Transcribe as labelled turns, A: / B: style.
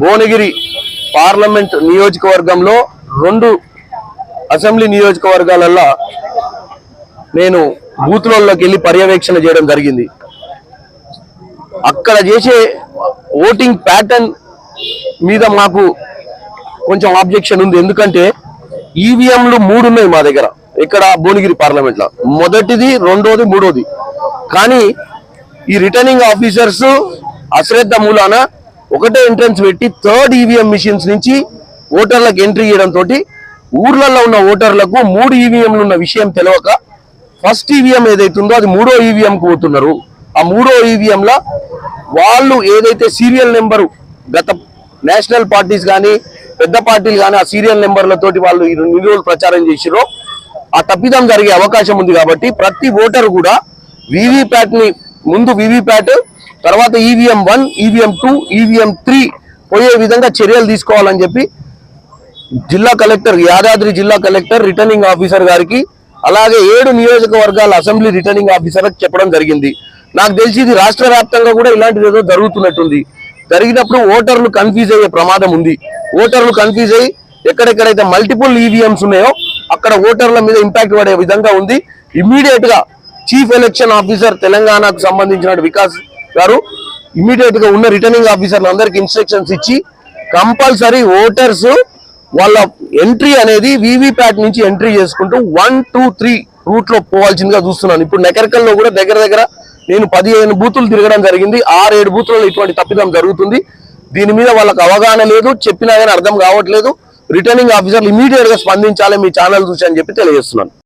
A: Bhuvanagiri parliament నియోజకవర్గంలో రెండు assembly నియోజకవర్గాలల్లో నేను బూత్లలోకి వెళ్ళి పర్యవేక్షణ చేయడం జరిగింది. అక్కడ చేసే ఓటింగ్ ప్యాటర్న్ మీద మాకు కొంచెం ఆబ్జెక్షన్ ఉంది. ఎందుకంటే ఈవీఎంలు మూడు ఉన్నాయి మా దగ్గర ఇక్కడ భువనగిరి పార్లమెంట్లో. మొదటిది రెండోది మూడోది. కానీ ఈ రిటర్నింగ్ ఆఫీసర్స్ అశ్రద్ధ మూలాన ఒకటే ఎంట్రన్స్ పెట్టి థర్డ్ ఈవీఎం మిషన్స్ నుంచి ఓటర్లకు ఎంట్రీ చేయడం ఊర్లలో ఉన్న ఓటర్లకు మూడు ఈవీఎంలు ఉన్న విషయం తెలియక ఫస్ట్ ఈవీఎం ఏదైతుందో అది మూడో ఈవీఎం పోతున్నారు. ఆ మూడో ఈవీఎంల వాళ్ళు ఏదైతే సీరియల్ నెంబరు గత నేషనల్ పార్టీస్ కానీ పెద్ద పార్టీలు కానీ ఆ సీరియల్ నెంబర్లతోటి వాళ్ళు ఈ రోజులు ప్రచారం చేసిరో ఆ తప్పిదం జరిగే అవకాశం ఉంది కాబట్టి ప్రతి ఓటర్ కూడా వీవీప్యాట్ని ముందు వీవీప్యాట్ తర్వాత EVM one EVM two EVM three పోయే విధంగా చర్యలు తీసుకోవాలని చెప్పి జిల్లా కలెక్టర్ యాదాద్రి జిల్లా కలెక్టర్ రిటర్నింగ్ ఆఫీసర్ గారికి అలాగే ఏడు నియోజకవర్గాల అసెంబ్లీ రిటర్నింగ్ ఆఫీసర్కి చెప్పడం జరిగింది. నాకు తెలిసి ఇది రాష్ట్ర వ్యాప్తంగా కూడా ఇలాంటిది ఏదో జరుగుతున్నట్టుంది. జరిగినప్పుడు ఓటర్లు కన్ఫ్యూజ్ అయ్యే ప్రమాదం ఉంది. ఓటర్లు కన్ఫ్యూజ్ అయ్యి ఎక్కడెక్కడైతే మల్టిపుల్ ఈవీఎంస్ ఉన్నాయో అక్కడ ఓటర్ల మీద ఇంపాక్ట్ పడే విధంగా ఉంది. ఇమ్మీడియట్గా చీఫ్ ఎలక్షన్ ఆఫీసర్ తెలంగాణకు సంబంధించిన వికాస్ గారు ఇమీడియట్గా ఉన్న రిటర్నింగ్ ఆఫీసర్లు అందరికి ఇన్స్ట్రక్షన్స్ ఇచ్చి కంపల్సరీ ఓటర్స్ వాళ్ళ ఎంట్రీ అనేది వీవీప్యాట్ నుంచి ఎంట్రీ చేసుకుంటూ వన్ టూ త్రీ రూట్లో పోవాల్సిందిగా చూస్తున్నాను. ఇప్పుడు నెకరకల్లో కూడా దగ్గర దగ్గర నేను పదిహేను బూతులు తిరగడం జరిగింది. ఆరు ఏడు బూతులలో ఇటువంటి తప్పిదం జరుగుతుంది. దీని మీద వాళ్ళకి అవగాహన లేదు. చెప్పినా కానీ అర్థం కావట్లేదు. రిటర్నింగ్ ఆఫీసర్లు ఇమీడియట్గా స్పందించాలి మీ ఛానల్ చూసి అని చెప్పి తెలియజేస్తున్నాను.